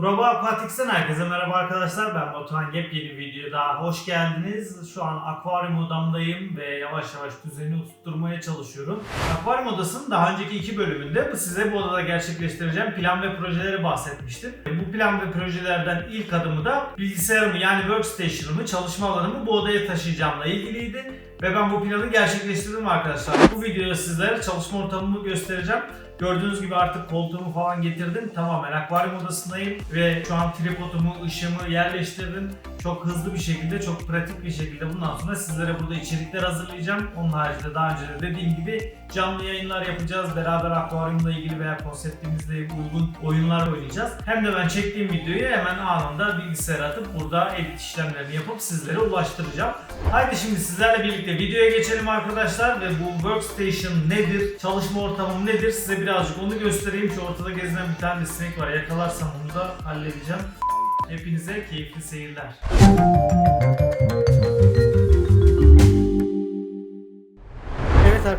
Grova Aquatics'ten herkese merhaba arkadaşlar. Ben Batuhan Yepyeni videoya daha hoş geldiniz. Şu an akvaryum odamdayım ve yavaş yavaş düzeni oturtmaya çalışıyorum. Akvaryum odasının daha önceki iki bölümünde size bu odada gerçekleştireceğim plan ve projeleri bahsetmiştim. Bu plan ve projelerden ilk adımı da bilgisayarımı yani workstation'ımı, çalışma alanımı bu odaya taşıyacağımla ilgiliydi. Ve ben bu planı gerçekleştirdim arkadaşlar. Bu videoda sizlere çalışma ortamımı göstereceğim. Gördüğünüz gibi artık koltuğumu falan getirdim. Tamamen akvaryum odasındayım ve şu an tripodumu, ışığımı yerleştirdim. Çok hızlı bir şekilde, çok pratik bir şekilde bundan sonra sizlere burada içerikler hazırlayacağım. Onun haricinde daha önce de dediğim gibi canlı yayınlar yapacağız. Beraber akvaryumla ilgili veya konseptimizle uygun oyunlar oynayacağız. Hem de ben çektiğim videoyu hemen anında bilgisayara atıp burada edit işlemlerini yapıp sizlere ulaştıracağım. Haydi şimdi sizlerle birlikte videoya geçelim arkadaşlar ve bu workstation nedir, çalışma ortamım nedir size birazcık onu göstereyim. Şu ortada gezinen bir tane sinek var. Yakalarsam onu da halledeceğim. Hepinize keyifli seyirler.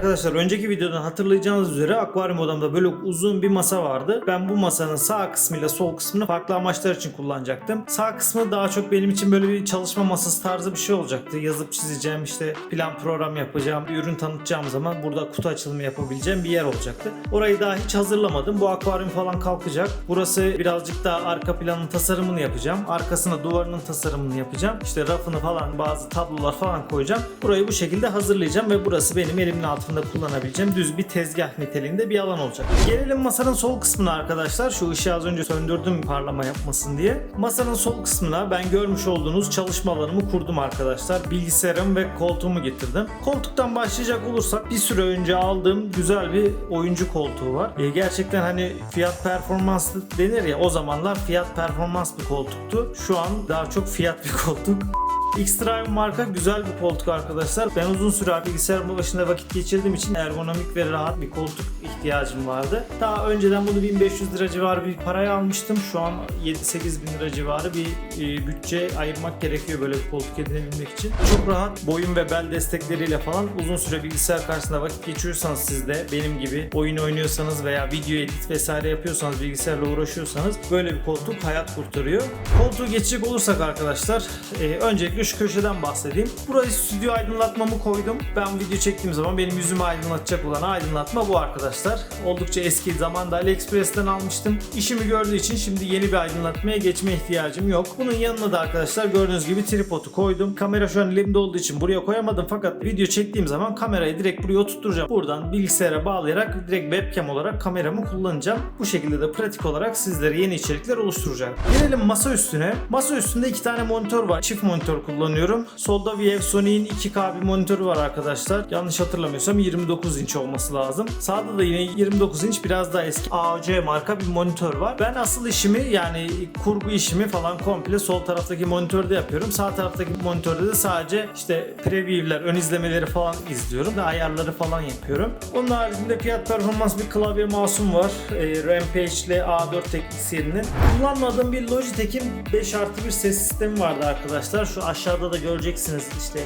Arkadaşlar önceki videodan hatırlayacağınız üzere akvaryum odamda böyle uzun bir masa vardı. Ben bu masanın sağ kısmıyla sol kısmını farklı amaçlar için kullanacaktım. Sağ kısmı daha çok benim için böyle bir çalışma masası tarzı bir şey olacaktı. Yazıp çizeceğim işte plan program yapacağım, bir ürün tanıtacağım zaman burada kutu açılımı yapabileceğim bir yer olacaktı. Orayı daha hiç hazırlamadım. Bu akvaryum falan kalkacak. Burası birazcık daha arka planın tasarımını yapacağım. Arkasına duvarının tasarımını yapacağım. İşte rafını falan bazı tablolar falan koyacağım. Burayı bu şekilde hazırlayacağım ve burası benim elimin altında kullanabileceğim düz bir tezgah niteliğinde bir alan olacak. Gelelim masanın sol kısmına arkadaşlar. Şu ışığı az önce söndürdüm parlama yapmasın diye. Masanın sol kısmına ben görmüş olduğunuz çalışma alanımı kurdum arkadaşlar. Bilgisayarım ve koltuğumu getirdim. Koltuktan başlayacak olursak bir süre önce aldığım güzel bir oyuncu koltuğu var. E, gerçekten hani fiyat performans denir ya o zamanlar fiyat performans bir koltuktu. Şu an daha çok fiyat bir koltuk. X-Drive marka güzel bir koltuk arkadaşlar. Ben uzun süre bilgisayarın başında vakit geçirdiğim için ergonomik ve rahat bir koltuk ihtiyacım vardı. Daha önceden bunu 1500 lira civarı bir paraya almıştım. Şu an 7-8 bin lira civarı bir e, bütçe ayırmak gerekiyor böyle bir koltuk edinebilmek için. Çok rahat boyun ve bel destekleriyle falan uzun süre bilgisayar karşısında vakit geçiriyorsanız siz de benim gibi oyun oynuyorsanız veya video edit vesaire yapıyorsanız bilgisayarla uğraşıyorsanız böyle bir koltuk hayat kurtarıyor. Koltuğu geçecek olursak arkadaşlar e, öncelikle şu köşeden bahsedeyim. Burayı stüdyo aydınlatmamı koydum. Ben video çektiğim zaman benim yüzümü aydınlatacak olan aydınlatma bu arkadaşlar. Oldukça eski zamanda AliExpress'ten almıştım. İşimi gördüğü için şimdi yeni bir aydınlatmaya geçme ihtiyacım yok. Bunun yanına da arkadaşlar gördüğünüz gibi tripodu koydum. Kamera şu an elimde olduğu için buraya koyamadım fakat video çektiğim zaman kamerayı direkt buraya oturtacağım. Buradan bilgisayara bağlayarak direkt webcam olarak kameramı kullanacağım. Bu şekilde de pratik olarak sizlere yeni içerikler oluşturacağım. Gelelim masa üstüne. Masa üstünde iki tane monitör var. Çift monitör kullanıyorum. Solda ViewSony'in 2K bir monitörü var arkadaşlar. Yanlış hatırlamıyorsam 29 inç olması lazım. Sağda da yine 29 inç biraz daha eski AOC marka bir monitör var. Ben asıl işimi yani kurgu işimi falan komple sol taraftaki monitörde yapıyorum. Sağ taraftaki monitörde de sadece işte preview'ler, ön izlemeleri falan izliyorum ve ayarları falan yapıyorum. Onun haricinde fiyat performans bir klavye mouse'um var. E, Rampage ile A4 teknisyeninin. Kullanmadığım bir Logitech'in 5 artı 1 ses sistemi vardı arkadaşlar. Şu aşağıda da göreceksiniz işte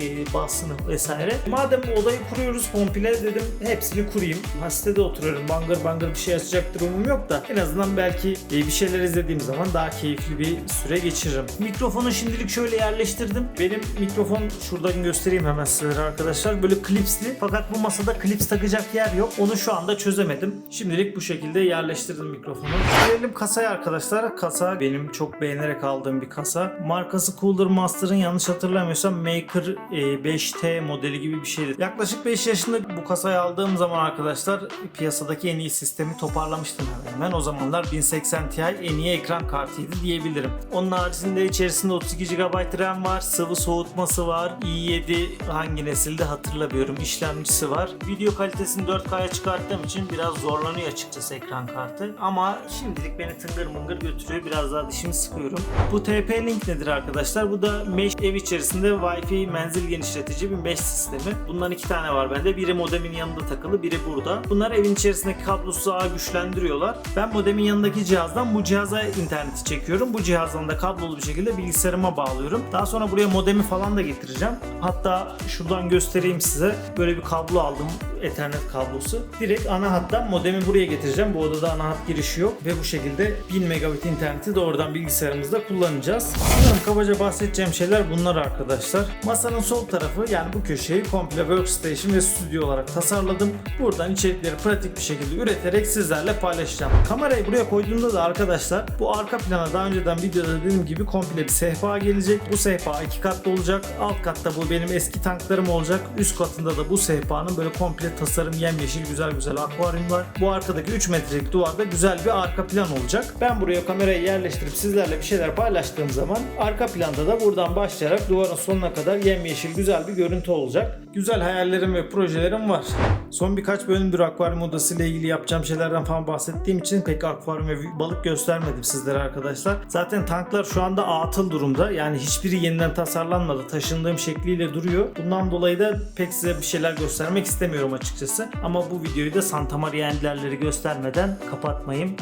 e, basını vesaire. Madem odayı kuruyoruz komple dedim hepsini kurayım. Ha sitede oturuyorum bangır bangır bir şey açacak durumum yok da en azından belki e, bir şeyler izlediğim zaman daha keyifli bir süre geçiririm. Mikrofonu şimdilik şöyle yerleştirdim. Benim mikrofon şuradan göstereyim hemen sizlere arkadaşlar. Böyle klipsli fakat bu masada klips takacak yer yok. Onu şu anda çözemedim. Şimdilik bu şekilde yerleştirdim mikrofonu. Gelelim kasaya arkadaşlar. Kasa benim çok beğenerek aldığım bir kasa. Markası Cooler Master'ın yanlış hatırlamıyorsam Maker e, 5T modeli gibi bir şeydi. Yaklaşık 5 yaşında bu kasayı aldığım zaman arkadaşlar piyasadaki en iyi sistemi toparlamıştım hemen hemen. O zamanlar 1080 Ti en iyi ekran kartıydı diyebilirim. Onun haricinde içerisinde 32 GB RAM var, sıvı soğutması var, i7 hangi nesilde hatırlamıyorum işlemcisi var. Video kalitesini 4K'ya çıkarttığım için biraz zorlanıyor açıkçası ekran kartı. Ama şimdilik beni tıngır mıngır götürüyor. Biraz daha dişimi sıkıyorum. Bu TP-Link nedir arkadaşlar? Bu da Mesh ev içerisinde Wi-Fi menzil genişletici bir mesh sistemi. Bundan iki tane var bende. Biri modemin yanında takılı, biri burada. Bunlar evin içerisindeki kablosuz ağı güçlendiriyorlar. Ben modemin yanındaki cihazdan bu cihaza interneti çekiyorum. Bu cihazdan da kablolu bir şekilde bilgisayarıma bağlıyorum. Daha sonra buraya modemi falan da getireceğim. Hatta şuradan göstereyim size. Böyle bir kablo aldım. Ethernet kablosu. Direkt ana hattan modemi buraya getireceğim. Bu odada ana hat girişi yok ve bu şekilde 1000 megabit interneti doğrudan bilgisayarımızda kullanacağız. Sanırım kabaca bahsedeceğim şeyler bunlar arkadaşlar. Masanın sol tarafı yani bu köşeyi komple workstation ve stüdyo olarak tasarladım. Buradan içerikleri pratik bir şekilde üreterek sizlerle paylaşacağım. Kamerayı buraya koyduğumda da arkadaşlar bu arka plana daha önceden videoda dediğim gibi komple bir sehpa gelecek. Bu sehpa iki katlı olacak. Alt katta bu benim eski tanklarım olacak. Üst katında da bu sehpanın böyle komple tasarım yemyeşil güzel güzel akvaryumlar. Bu arkadaki 3 metrelik duvarda güzel bir arka plan olacak. Ben buraya kamerayı yerleştirip sizlerle bir şeyler paylaştığım zaman arka planda da buradan başlayarak duvarın sonuna kadar yemyeşil güzel bir görüntü olacak. Güzel hayallerim ve projelerim var. Son birkaç bölümdür akvaryum odası ile ilgili yapacağım şeylerden falan bahsettiğim için pek akvaryum ve balık göstermedim sizlere arkadaşlar. Zaten tanklar şu anda atıl durumda. Yani hiçbiri yeniden tasarlanmadı. Taşındığım şekliyle duruyor. Bundan dolayı da pek size bir şeyler göstermek istemiyorum açıkçası. Ama bu videoyu da Santa Maria Enderleri göstermeden kapatmayayım.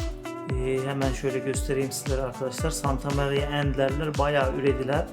Ee, hemen şöyle göstereyim sizlere arkadaşlar. Santa Maria Enderler bayağı ürediler.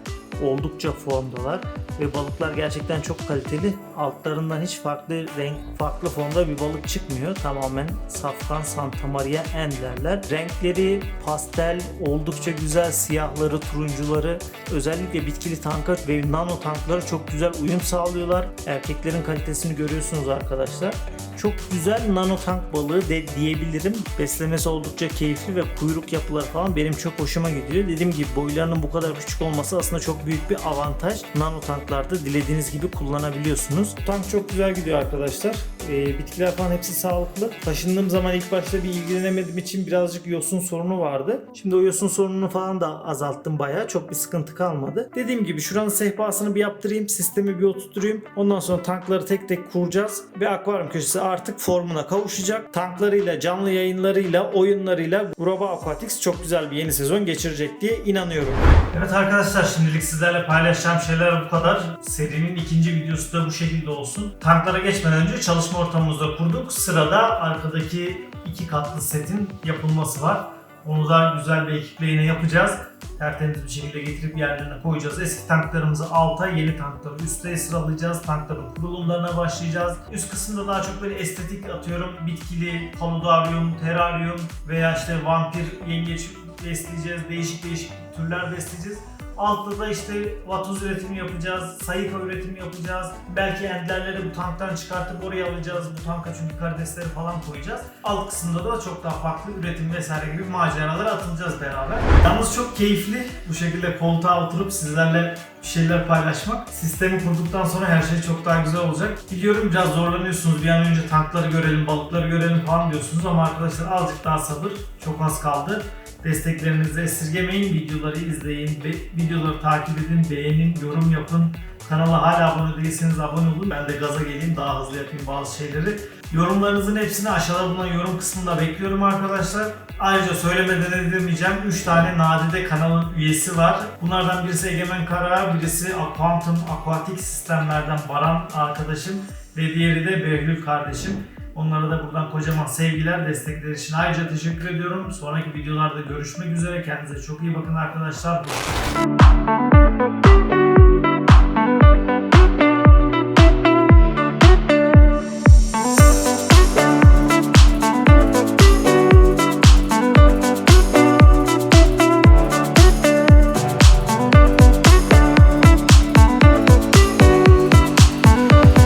Oldukça formdalar ve balıklar gerçekten çok kaliteli. Altlarından hiç farklı renk, farklı formda bir balık çıkmıyor. Tamamen safkan Santa Maria Enderler. Renkleri pastel, oldukça güzel siyahları, turuncuları, özellikle bitkili tanka ve nano tanklara çok güzel uyum sağlıyorlar. Erkeklerin kalitesini görüyorsunuz arkadaşlar. Çok güzel nano tank balığı de diyebilirim. Beslemesi oldukça keyifli ve kuyruk yapıları falan benim çok hoşuma gidiyor. Dediğim gibi boylarının bu kadar küçük olması aslında çok büyük bir avantaj. Nano tanklarda dilediğiniz gibi kullanabiliyorsunuz. Tank çok güzel gidiyor arkadaşlar. Ee, bitkiler falan hepsi sağlıklı. Taşındığım zaman ilk başta bir ilgilenemediğim için birazcık yosun sorunu vardı. Şimdi o yosun sorununu falan da azalttım bayağı. Çok bir sıkıntı kalmadı. Dediğim gibi şuranın sehpasını bir yaptırayım. Sistemi bir oturtturayım. Ondan sonra tankları tek tek kuracağız. Ve akvaryum köşesi artık formuna kavuşacak. Tanklarıyla, canlı yayınlarıyla, oyunlarıyla Groba Aquatics çok güzel bir yeni sezon geçirecek diye inanıyorum. Evet arkadaşlar şimdilik sizlerle paylaşacağım şeyler bu kadar. Serinin ikinci videosu da bu şekilde olsun. Tanklara geçmeden önce çalışma ortamımızda kurduk. Sırada arkadaki iki katlı setin yapılması var. Onu da güzel bir ekiple yine yapacağız. Tertemiz bir şekilde getirip yerlerine koyacağız. Eski tanklarımızı alta, yeni tankları üste sıralayacağız. Tankların kurulumlarına başlayacağız. Üst kısımda daha çok böyle estetik atıyorum. Bitkili, paludaryum, teraryum veya işte vampir, yengeç besleyeceğiz. Değişik değişik türler besleyeceğiz. Altta da işte vatoz üretimi yapacağız, sayıka üretimi yapacağız. Belki enderleri bu tanktan çıkartıp oraya alacağız. Bu tanka çünkü karidesleri falan koyacağız. Alt kısımda da çok daha farklı üretim vesaire gibi maceralara atılacağız beraber. Yalnız çok keyifli bu şekilde koltuğa oturup sizlerle bir şeyler paylaşmak. Sistemi kurduktan sonra her şey çok daha güzel olacak. Biliyorum biraz zorlanıyorsunuz. Bir an önce tankları görelim, balıkları görelim falan diyorsunuz ama arkadaşlar azıcık daha sabır. Çok az kaldı. Desteklerinizi esirgemeyin, videoları izleyin, videoları takip edin, beğenin, yorum yapın. Kanala hala abone değilseniz abone olun. Ben de gaza geleyim, daha hızlı yapayım bazı şeyleri. Yorumlarınızın hepsini aşağıda bulunan yorum kısmında bekliyorum arkadaşlar. Ayrıca söylemeden edemeyeceğim 3 tane Nadide kanalın üyesi var. Bunlardan birisi Egemen Kara, birisi Aquantum Aquatik Sistemlerden Baran arkadaşım ve diğeri de Behlül kardeşim. Onlara da buradan kocaman sevgiler, destekleri için ayrıca teşekkür ediyorum. Sonraki videolarda görüşmek üzere. Kendinize çok iyi bakın arkadaşlar. Hoşçakalın.